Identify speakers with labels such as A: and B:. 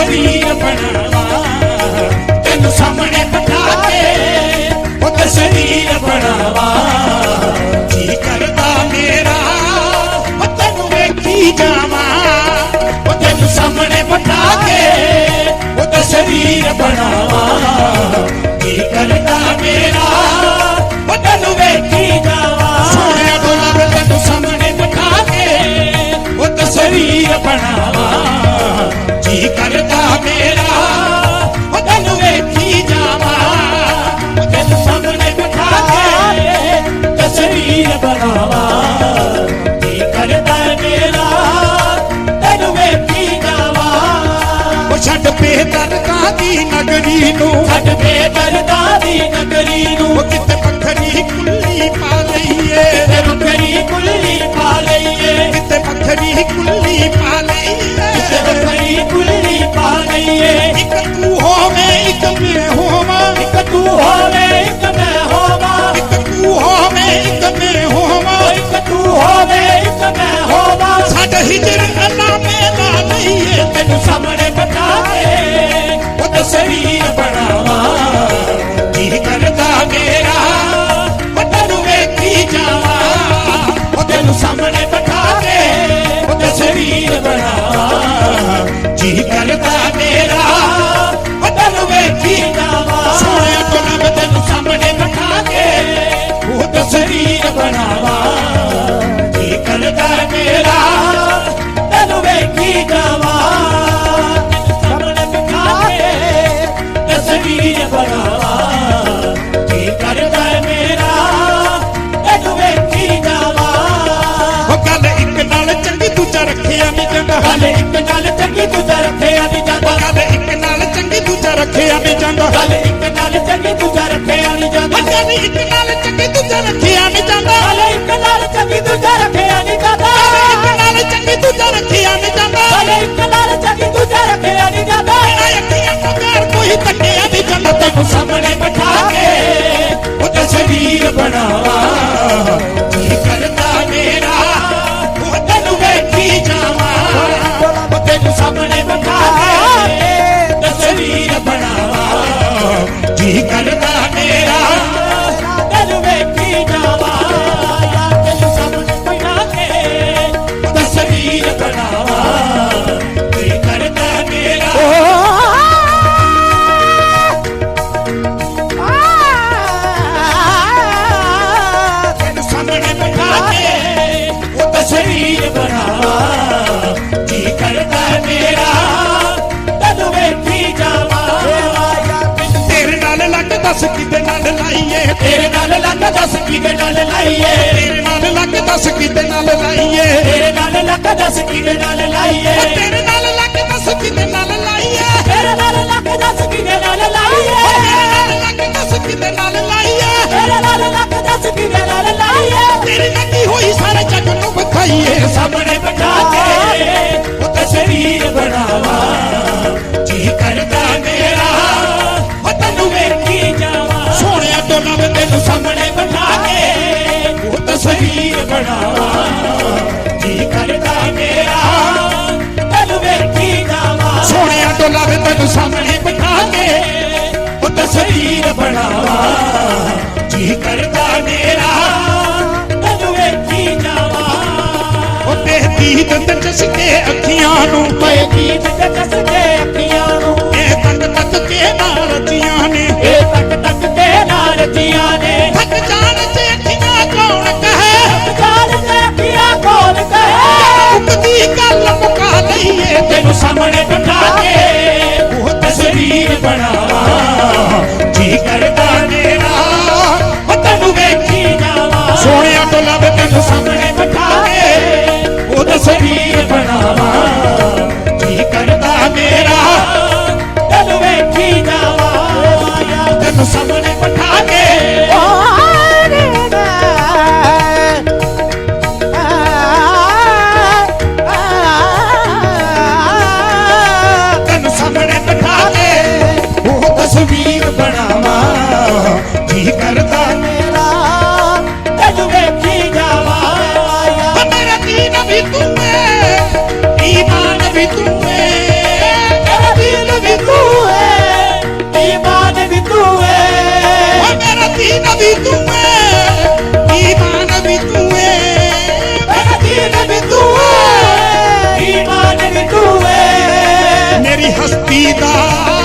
A: I'll
B: be your friend. ਦੀ ਨਗਰੀ ਨੂੰ।
A: ਛੱਡ ਦੇ ਬਲਦਾ ਦੀ ਨਗਰੀ ਨੂੰ।
B: ਉਹ ਕਿਤੇ ਪੱਥਰੀ ਕੁੱਲੀ ਪਾ ਲਈਏ।
A: ਤੇ ਕੁੱਲੀ ਪਾ ਲਈਏ।
B: ਕਿਤੇ ਪੱਥਰੀ ਕੁੱਲੀ ਪਾ ਲਈਏ ਰੱਖਿਆ ਨਹੀਂ ਜਾਂਦਾ।
A: ਗੱਲ ਇੱਕ ਨਾਲ ਚੰਗੀ ਦੂਜਾ ਰੱਖਿਆ ਨਹੀਂ ਜਾਂਦਾ।
B: ਗੱਲ ਇੱਕ ਨਾਲ ਚੰਗੀ ਦੂਜਾ ਰੱਖਿਆ ਨਹੀਂ ਜਾਂਦਾ।
A: ਗੱਲ ਇੱਕ ਨਾਲ ਚੰਗੀ ਦੂਜਾ ਰੱਖਿਆ ਨਹੀਂ ਜਾਂਦਾ।
B: ਗੱਲ ਇੱਕ ਨਾਲ ਚੰਗੀ ਦੂਜਾ ਰੱਖਿਆ ਨਹੀਂ ਜਾਂਦਾ।
A: ਗੱਲ ਇੱਕ ਨਾਲ ਚੰਗੀ ਦੂਜਾ ਰੱਖਿਆ ਨਹੀਂ ਜਾਂਦਾ। ਇਹਨਾਂ ਇੱਕ
B: ਅੰਗਾਰ ਕੋਈ ਕੱਟਿਆ ਨਹੀਂ ਜਾਂਦਾ।
A: ਤੈਨੂੰ ਸਾਹਮਣੇ
B: ही कर ਦੱਸ ਕਿਤੇ ਨਾਲ ਲਾਈਏ?
A: ਤੇਰੇ ਨਾਲ ਲੱਕ ਦੱਸ ਕਿਤੇ ਨਾਲ ਲਾਈਏ?
B: ਤੇਰੇ ਨਾਲ ਲੱਕ ਦੱਸ ਕਿਤੇ ਨਾਲ ਲਾਈਏ?
A: ਤੇਰੇ ਨਾਲ ਲੱਕ ਦੱਸ ਕਿਤੇ ਨਾਲ ਲਾਈਏ?
B: ਤੇਰੇ ਨਾਲ ਲੱਕ ਦੱਸ ਕਿਤੇ ਨਾਲ ਲਾਈਏ?
A: ਤੇਰੇ ਨਾਲ ਲੱਕ ਦੱਸ
B: ਕਿਤੇ ਨਾਲ ਲਾਈਏ?
A: ਤੇਰੀ
B: ਨੰਗੀ ਹੋਈ ਸਾਰੇ ਜੱਗ ਨੂੰ ਵਿਖਾਈਏ।
A: ਸਾਹਮਣੇ ਨੂੰ ਸਾਹਮਣੇ ਬਿਠਾ ਕੇ ਉਹ ਤਸਵੀਰ ਬਣਾਵਾ। ਜੀ ਕਰਦਾ ਮੇਰਾ ਤੈਨੂੰ ਵੇਖੀ ਜਾਵਾ। ਉਹ
B: ਤੇ ਦੀਦ
A: ਤੱਕ ਸਕੇ ਅੱਖੀਆਂ ਨੂੰ
B: ਪਏ। ਦੀਦ ਤੱਕ ਸਕੇ પણ नबी तू है ईमान नबी तू है मेहदी नबी तू है ईमान नबी तू है मेरी हस्ती दा